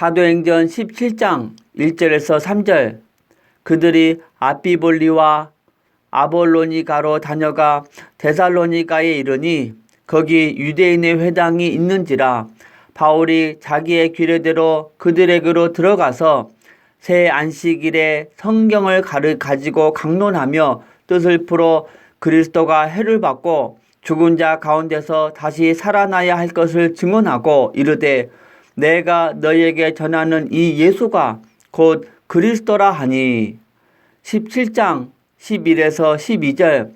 사도행전 17장 1절에서 3절. 그들이 아비볼리와 아볼로니가로 다녀가 데살로니가에 이르니 거기 유대인의 회당이 있는지라 바울이 자기의 규례대로 그들에게로 들어가서 새 안식일에 성경을 가지고 강론하며 뜻을 풀어 그리스도가 해를 받고 죽은 자 가운데서 다시 살아나야 할 것을 증언하고 이르되 내가 너에게 전하는 이 예수가 곧 그리스도라 하니. 17장 11에서 12절.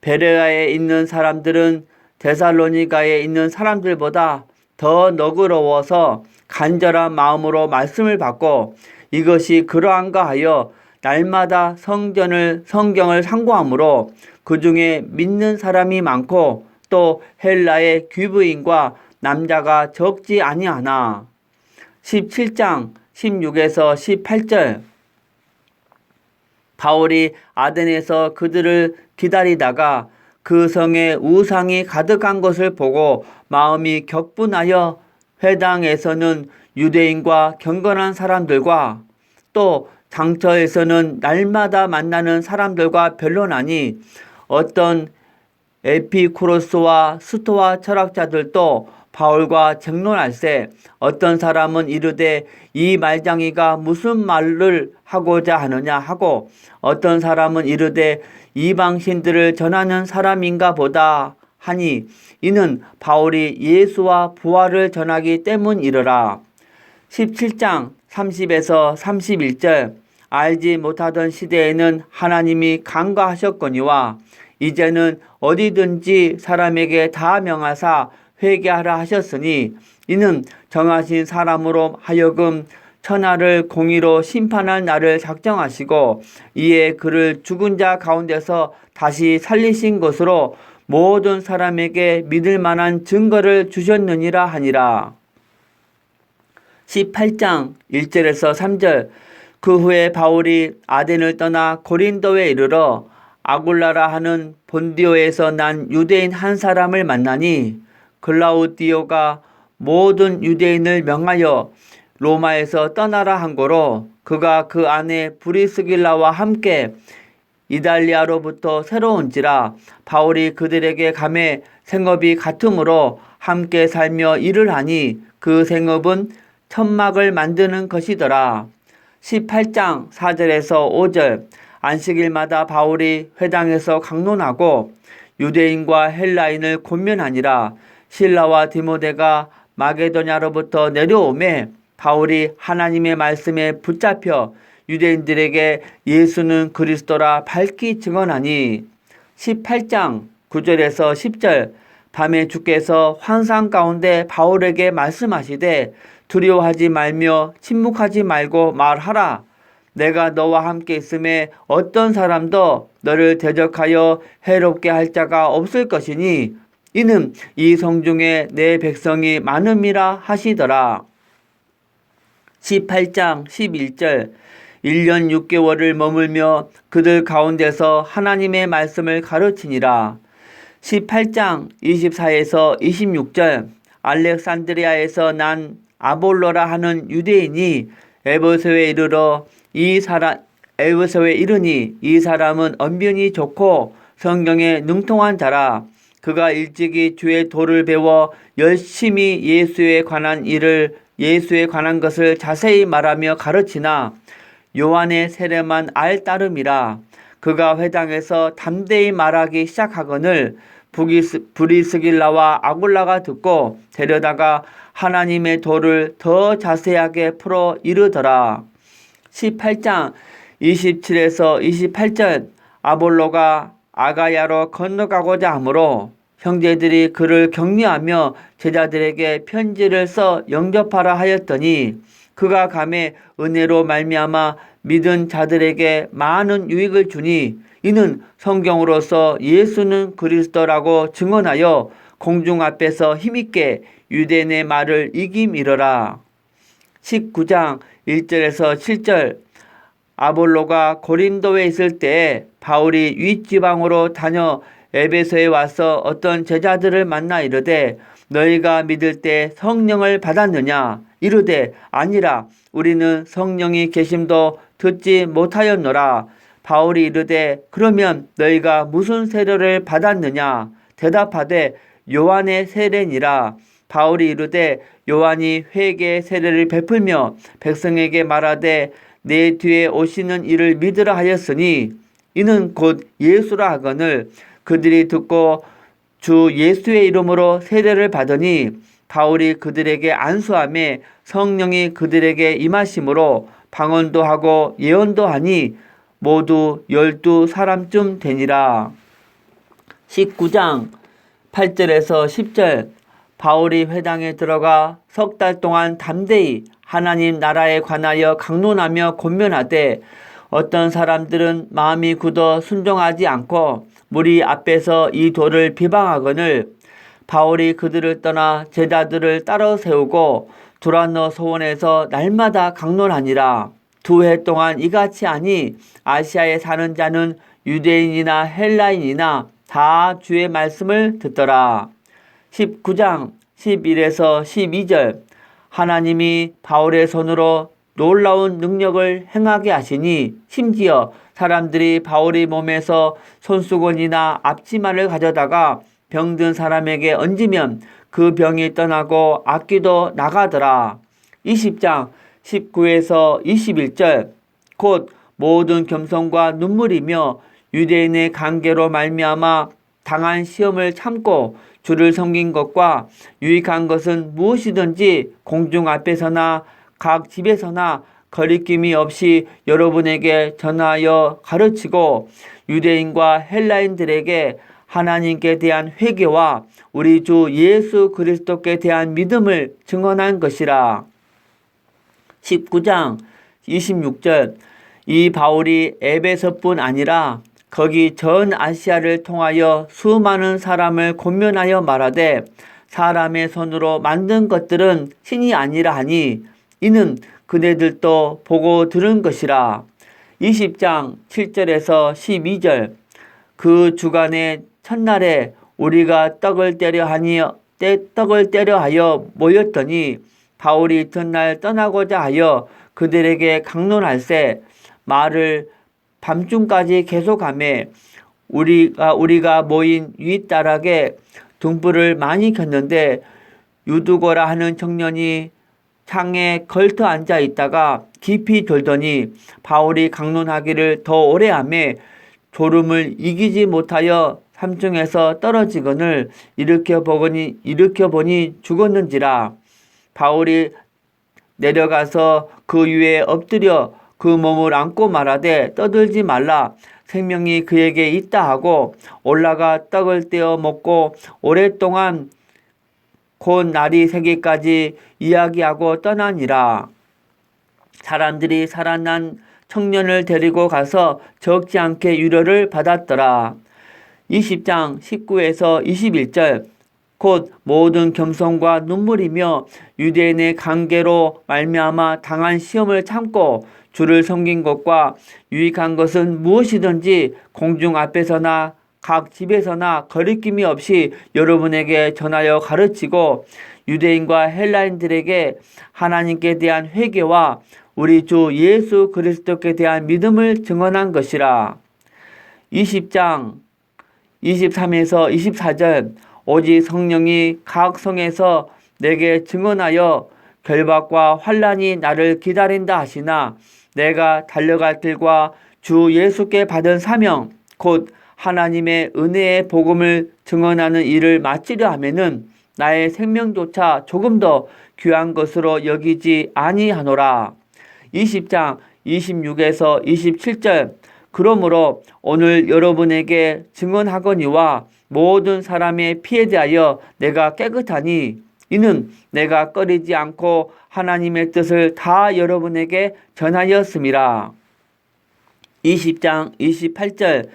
베레아에 있는 사람들은 데살로니가에 있는 사람들보다 더 너그러워서 간절한 마음으로 말씀을 받고 이것이 그러한가 하여 날마다 성전을 성경을 상고하므로 그 중에 믿는 사람이 많고 또 헬라의 귀부인과 남자가 적지 아니하나. 17장 16에서 18절. 바울이 아덴에서 그들을 기다리다가 그 성에 우상이 가득한 것을 보고 마음이 격분하여 회당에서는 유대인과 경건한 사람들과 또 장터에서는 날마다 만나는 사람들과 변론하니 어떤 에피쿠로스와 스토아 철학자들도 바울과 쟁론할세 어떤 사람은 이르되 이 말장이가 무슨 말을 하고자 하느냐 하고 어떤 사람은 이르되 이방신들을 전하는 사람인가 보다 하니 이는 바울이 예수와 부활을 전하기 때문이러라. 17장 30에서 31절 알지 못하던 시대에는 하나님이 간과하셨거니와 이제는 어디든지 사람에게 다 명하사 회개하라 하셨으니 이는 정하신 사람으로 하여금 천하를 공의로 심판할 날을 작정하시고 이에 그를 죽은 자 가운데서 다시 살리신 것으로 모든 사람에게 믿을 만한 증거를 주셨느니라 하니라. 18장 1절에서 3절 그 후에 바울이 아덴을 떠나 고린도에 이르러 아굴라라 하는 본디오에서 난 유대인 한 사람을 만나니 글라우디오가 모든 유대인을 명하여 로마에서 떠나라 한 거로 그가 그 안에 브리스길라와 함께 이달리아로부터 새로운지라 바울이 그들에게 감해 생업이 같으므로 함께 살며 일을 하니 그 생업은 천막을 만드는 것이더라. 18장 4절에서 5절 안식일마다 바울이 회당에서 강론하고 유대인과 헬라인을 권면하니라 신라와 디모데가 마게도냐로부터 내려오매 바울이 하나님의 말씀에 붙잡혀 유대인들에게 예수는 그리스도라 밝히 증언하니 18장 9절에서 10절 밤에 주께서 환상 가운데 바울에게 말씀하시되 두려워하지 말며 침묵하지 말고 말하라. 내가 너와 함께 있음에 어떤 사람도 너를 대적하여 해롭게 할 자가 없을 것이니 이는 이 성중에 내 백성이 많음이라 하시더라. 18장 11절 1년 6개월을 머물며 그들 가운데서 하나님의 말씀을 가르치니라. 18장 24에서 26절 알렉산드리아에서 난 아볼로라 하는 유대인이 에베소에 이르러 이 사람 에베소에 이르니 이 사람은 언변이 좋고 성경에 능통한 자라 그가 일찍이 주의 도를 배워 열심히 예수에 관한 일을 예수에 관한 것을 자세히 말하며 가르치나 요한의 세례만 알 따름이라 그가 회당에서 담대히 말하기 시작하거늘 브리스길라와 아굴라가 듣고 데려다가 하나님의 도를 더 자세하게 풀어 이르더라. 18장 27에서 28절 아볼로가 아가야로 건너가고자 하므로 형제들이 그를 격려하며 제자들에게 편지를 써 영접하라 하였더니 그가 감에 은혜로 말미암아 믿은 자들에게 많은 유익을 주니 이는 성경으로서 예수는 그리스도라고 증언하여 공중 앞에서 힘있게 유대인의 말을 이김이러라. 19장 1절에서 7절 아볼로가 고린도에 있을 때 바울이 윗지방으로 다녀 에베소에 와서 어떤 제자들을 만나 이르되 너희가 믿을 때 성령을 받았느냐? 이르되 아니라 우리는 성령이 계심도 듣지 못하였노라. 바울이 이르되 그러면 너희가 무슨 세례를 받았느냐? 대답하되 요한의 세례니라. 바울이 이르되 요한이 회개의 세례를 베풀며 백성에게 말하되 내 뒤에 오시는 이를 믿으라 하였으니 이는 곧 예수라 하거늘 그들이 듣고 주 예수의 이름으로 세례를 받으니 바울이 그들에게 안수함에 성령이 그들에게 임하심으로 방언도 하고 예언도 하니 모두 열두 사람쯤 되니라. 19장 8절에서 10절 바울이 회당에 들어가 석 달 동안 담대히 하나님 나라에 관하여 강론하며 권면하되 어떤 사람들은 마음이 굳어 순종하지 않고 무리 앞에서 이 돌을 비방하거늘 바울이 그들을 떠나 제자들을 따로 세우고 두란노 소원에서 날마다 강론하니라 두 해 동안 이같이 하니 아시아에 사는 자는 유대인이나 헬라인이나 다 주의 말씀을 듣더라. 19장 11에서 12절 하나님이 바울의 손으로 놀라운 능력을 행하게 하시니 심지어 사람들이 바울의 몸에서 손수건이나 앞치마를 가져다가 병든 사람에게 얹으면 그 병이 떠나고 악기도 나가더라. 20장 19에서 21절 곧 모든 겸손과 눈물이며 유대인의 관계로 말미암아 당한 시험을 참고 주를 섬긴 것과 유익한 것은 무엇이든지 공중 앞에서나 각 집에서나 거리낌이 없이 여러분에게 전하여 가르치고 유대인과 헬라인들에게 하나님께 대한 회개와 우리 주 예수 그리스도께 대한 믿음을 증언한 것이라. 19장 26절 이 바울이 에베소뿐 아니라 거기 전 아시아를 통하여 수많은 사람을 권면하여 말하되 사람의 손으로 만든 것들은 신이 아니라 하니 이는 그네들도 보고 들은 것이라. 20장 7절에서 12절 그 주간의 첫날에 우리가 떡을 때려 하니 때 떡을 때려 하여 모였더니 바울이 이튿날 떠나고자 하여 그들에게 강론할세 말을 밤중까지 계속하며 우리가 우리가 모인 윗다락에 등불을 많이 켰는데 유두거라 하는 청년이 창에 걸터 앉아 있다가 깊이 졸더니 바울이 강론하기를 더 오래 하며 졸음을 이기지 못하여 삼중에서 떨어지거늘 일으켜 보니 일으켜 보니 죽었는지라. 바울이 내려가서 그 위에 엎드려 그 몸을 안고 말하되 떠들지 말라. 생명이 그에게 있다 하고 올라가 떡을 떼어 먹고 오랫동안 곧 날이 새기까지 이야기하고 떠나니라. 사람들이 살아난 청년을 데리고 가서 적지 않게 유료를 받았더라. 20장 19에서 21절 곧 모든 겸손과 눈물이며 유대인의 관계로 말미암아 당한 시험을 참고 주를 섬긴 것과 유익한 것은 무엇이든지 공중 앞에서나 각 집에서나 거리낌이 없이 여러분에게 전하여 가르치고 유대인과 헬라인들에게 하나님께 대한 회개와 우리 주 예수 그리스도께 대한 믿음을 증언한 것이라. 20장 23에서 24절 오직 성령이 각 성에서 내게 증언하여 결박과 환란이 나를 기다린다 하시나 내가 달려갈 길과 주 예수께 받은 사명 곧 하나님의 은혜의 복음을 증언하는 일을 마치려 하면은 나의 생명조차 조금 더 귀한 것으로 여기지 아니하노라. 20장 26에서 27절 그러므로 오늘 여러분에게 증언하거니와 모든 사람의 피에 대하여 내가 깨끗하니 이는 내가 꺼리지 않고 하나님의 뜻을 다 여러분에게 전하였습니다. 20장 28절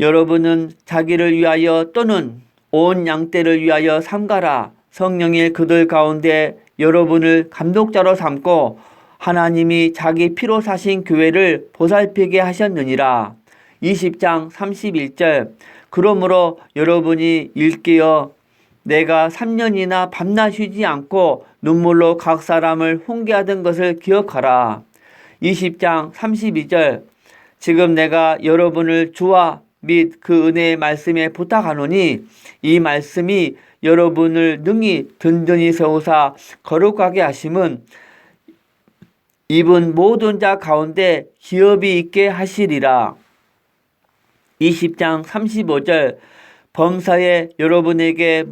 여러분은 자기를 위하여 또는 온 양떼를 위하여 삼가라 성령이 그들 가운데 여러분을 감독자로 삼고 하나님이 자기 피로 사신 교회를 보살피게 하셨느니라. 20장 31절 그러므로 여러분이 일깨어 내가 3년이나 밤낮 쉬지 않고 눈물로 각 사람을 훈계하던 것을 기억하라. 20장 32절 지금 내가 여러분을 주와 및 그 은혜의 말씀에 부탁하노니 이 말씀이 여러분을 능히 든든히 세우사 거룩하게 하심은 입은 모든 자 가운데 기업이 있게 하시리라. 20장 35절 범사에 여러분에게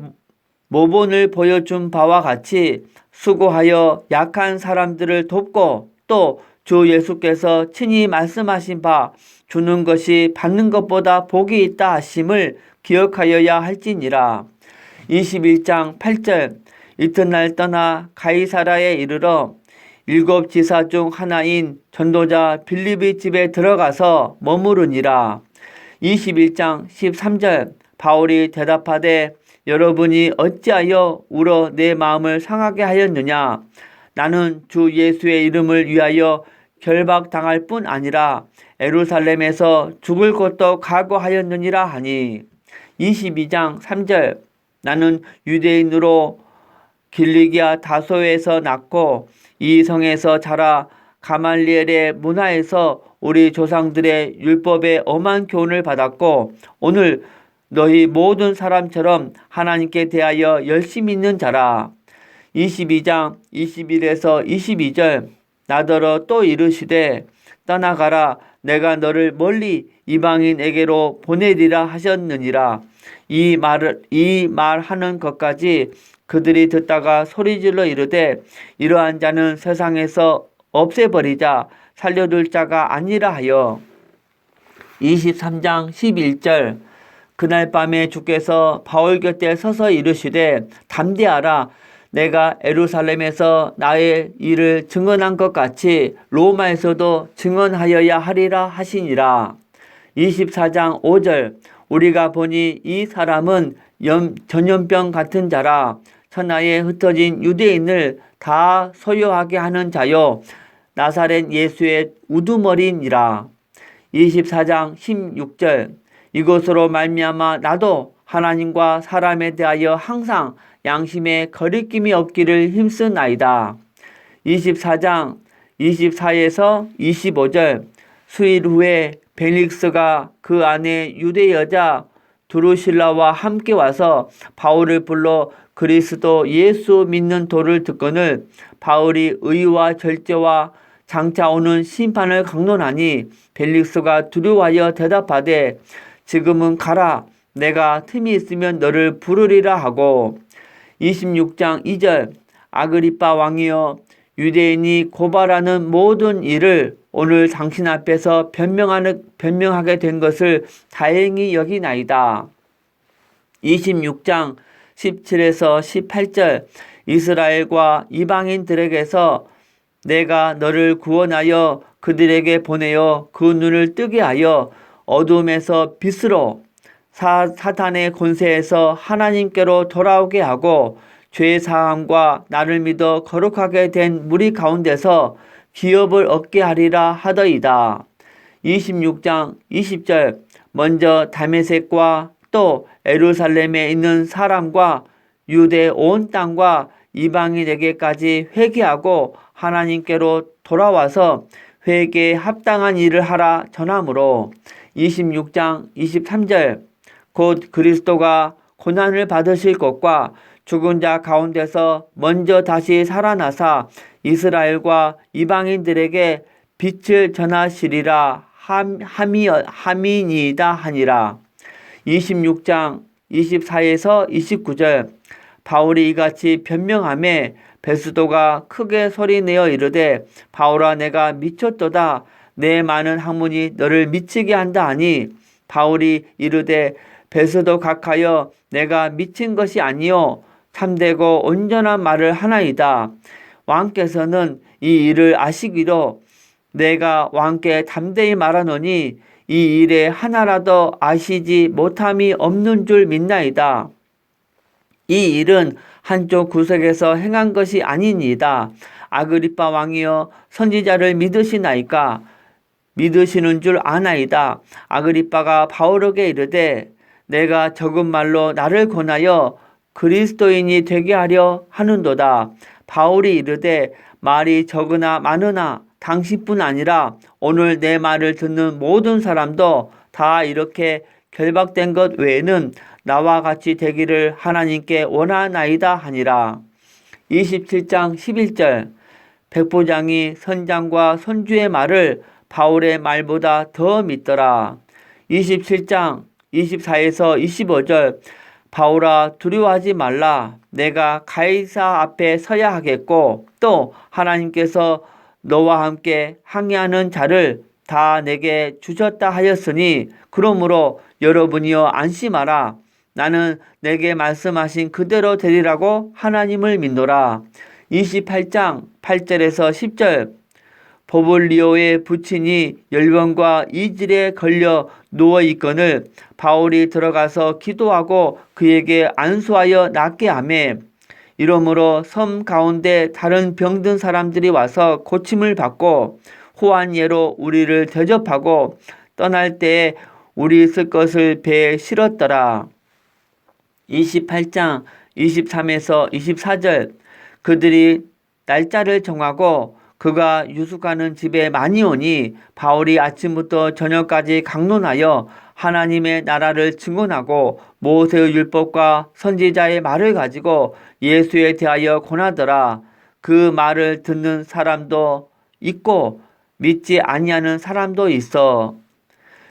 모본을 보여준 바와 같이 수고하여 약한 사람들을 돕고 또 주 예수께서 친히 말씀하신 바 주는 것이 받는 것보다 복이 있다 하심을 기억하여야 할지니라. 21장 8절 이튿날 떠나 가이사라에 이르러 일곱 지사 중 하나인 전도자 빌립의 집에 들어가서 머무르니라. 21장 13절 바울이 대답하되 여러분이 어찌하여 울어 내 마음을 상하게 하였느냐 나는 주 예수의 이름을 위하여 결박당할 뿐 아니라 에루살렘에서 죽을 것도 각오하였느니라 하니. 22장 3절. 나는 유대인으로 길리기아 다소에서 낳고 이 성에서 자라 가말리엘의 문화에서 우리 조상들의 율법의 엄한 교훈을 받았고 오늘 너희 모든 사람처럼 하나님께 대하여 열심히 있는 자라. 22장 21에서 22절 나더러 또 이르시되 떠나가라. 내가 너를 멀리 이방인에게로 보내리라 하셨느니라. 이 말을 이 말하는 것까지 그들이 듣다가 소리질러 이르되 이러한 자는 세상에서 없애버리자. 살려둘 자가 아니라 하여. 23장 11절. 그날 밤에 주께서 바울 곁에 서서 이르시되 담대하라 내가 에루살렘에서 나의 일을 증언한 것 같이 로마에서도 증언하여야 하리라 하시니라. 24장 5절 우리가 보니 이 사람은 염, 전염병 같은 자라. 천하에 흩어진 유대인을 다 소유하게 하는 자요. 나사렛 예수의 우두머리니라. 24장 16절 이것으로 말미암아 나도 하나님과 사람에 대하여 항상 양심에 거리낌이 없기를 힘쓰나이다. 24장 24에서 25절 수일 후에 벨릭스가 그 안에 유대 여자 두루실라와 함께 와서 바울을 불러 그리스도 예수 믿는 도를 듣거늘 바울이 의와 절제와 장차 오는 심판을 강론하니 벨릭스가 두려워하여 대답하되 지금은 가라 내가 틈이 있으면 너를 부르리라 하고 26장 2절 아그리빠 왕이여 유대인이 고발하는 모든 일을 오늘 당신 앞에서 변명하는, 변명하게 된 것을 다행히 여기나이다. 26장 17에서 18절 이스라엘과 이방인들에게서 내가 너를 구원하여 그들에게 보내어 그 눈을 뜨게 하여 어둠에서 빛으로 사, 사탄의 권세에서 하나님께로 돌아오게 하고 죄 사함과 나를 믿어 거룩하게 된 무리 가운데서 기업을 얻게 하리라 하더이다. 26장 20절. 먼저 다메섹과 또 에루살렘에 있는 사람과 유대 온 땅과 이방인에게까지 회개하고 하나님께로 돌아와서 회개에 합당한 일을 하라 전함으로. 26장 23절 곧 그리스도가 고난을 받으실 것과 죽은 자 가운데서 먼저 다시 살아나사 이스라엘과 이방인들에게 빛을 전하시리라 함, 함이, 함이니이다 하니라. 26장 24에서 29절 바울이 이같이 변명함에 베스도가 크게 소리내어 이르되 바울아 내가 미쳤도다 내 많은 학문이 너를 미치게 한다 하니 바울이 이르되 베스도 각하여 내가 미친 것이 아니요 참되고 온전한 말을 하나이다 왕께서는 이 일을 아시기로 내가 왕께 담대히 말하노니 이 일에 하나라도 아시지 못함이 없는 줄 믿나이다. 이 일은 한쪽 구석에서 행한 것이 아니니이다. 아그리빠 왕이여 선지자를 믿으시나이까? 믿으시는 줄 아나이다. 아그리빠가 바울에게 이르되 내가 적은 말로 나를 권하여 그리스도인이 되게 하려 하는도다. 바울이 이르되 말이 적으나 많으나 당신뿐 아니라 오늘 내 말을 듣는 모든 사람도 다 이렇게 결박된 것 외에는 나와 같이 되기를 하나님께 원하나이다 하니라. 27장 11절 백부장이 선장과 선주의 말을 바울의 말보다 더 믿더라. 27장 24에서 25절 바울아 두려워하지 말라. 내가 가이사 앞에 서야 하겠고 또 하나님께서 너와 함께 항해하는 자를 다 내게 주셨다 하였으니 그러므로 여러분이여 안심하라. 나는 내게 말씀하신 그대로 되리라고 하나님을 믿노라. 28장 8절에서 10절 보볼리오의 부친이 열병과 이질에 걸려 누워 있거늘 바울이 들어가서 기도하고 그에게 안수하여 낫게 하매 이러므로 섬 가운데 다른 병든 사람들이 와서 고침을 받고 호환 예로 우리를 대접하고 떠날 때에 우리 있을 것을 배에 실었더라. 28장 23에서 24절 그들이 날짜를 정하고 그가 유숙하는 집에 많이 오니 바울이 아침부터 저녁까지 강론하여 하나님의 나라를 증언하고 모세의 율법과 선지자의 말을 가지고 예수에 대하여 권하더라. 그 말을 듣는 사람도 있고 믿지 아니하는 사람도 있어.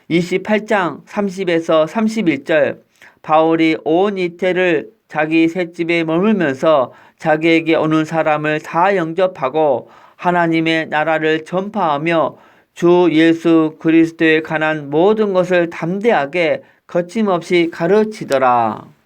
28장 30에서 31절 바울이 온 이태를 자기 셋집에 머물면서 자기에게 오는 사람을 다 영접하고 하나님의 나라를 전파하며 주 예수 그리스도에 관한 모든 것을 담대하게 거침없이 가르치더라.